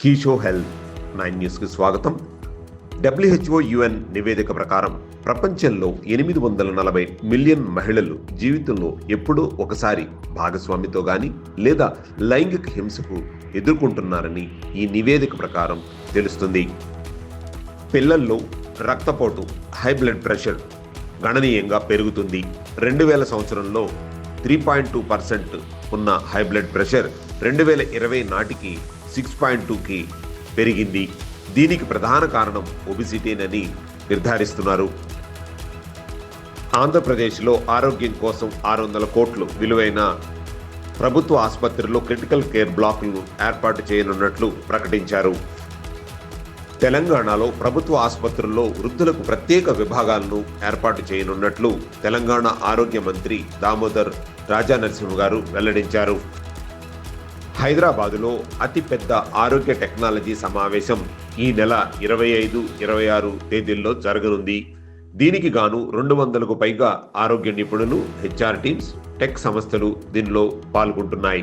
కీషో health nine న్యూస్కి స్వాగతం. WHO UN నివేదిక ప్రకారం ప్రపంచంలో ఎనిమిది వందల నలభై మిలియన్ మహిళలు జీవితంలో ఎప్పుడో ఒకసారి భాగస్వామితో గాని లేదా లైంగిక హింసకు ఎదుర్కొంటున్నారని ఈ నివేదిక ప్రకారం తెలుస్తుంది. పిల్లల్లో రక్తపోటు హై బ్లడ్ ప్రెషర్ గణనీయంగా పెరుగుతుంది. రెండు వేల సంవత్సరంలో త్రీ పాయింట్ టూ పర్సెంట్ ఉన్న హై బ్లడ్ ప్రెషర్ రెండు వేల ఇరవై నాటికి సిక్స్ పాయింట్ టూకి పెరిగింది. దీనికి ప్రధాన కారణం ఒబిసిటీనని నిర్ధారిస్తున్నారు. ఆంధ్రప్రదేశ్లో ఆరోగ్యం కోసం ఆరు వందల కోట్లు విలువైన ప్రభుత్వ ఆసుపత్రిలో క్రిటికల్ కేర్ బ్లాకులను ఏర్పాటు చేయనున్నట్లు ప్రకటించారు. తెలంగాణలో ప్రభుత్వ ఆసుపత్రుల్లో వృద్ధులకు ప్రత్యేక విభాగాలను ఏర్పాటు చేయనున్నట్లు తెలంగాణ ఆరోగ్య మంత్రి దామోదర్ రాజా నరసింహ గారు వెల్లడించారు. హైదరాబాదులో అతిపెద్ద ఆరోగ్య టెక్నాలజీ సమావేశం ఈ నెల ఇరవై ఐదు ఇరవై ఆరు తేదీల్లో జరగనుంది. దీనికి గాను రెండు వందలకు పైగా ఆరోగ్య నిపుణులు హెచ్ఆర్ టీమ్స్ టెక్ సంస్థలు దీనిలో పాల్గొంటున్నాయి.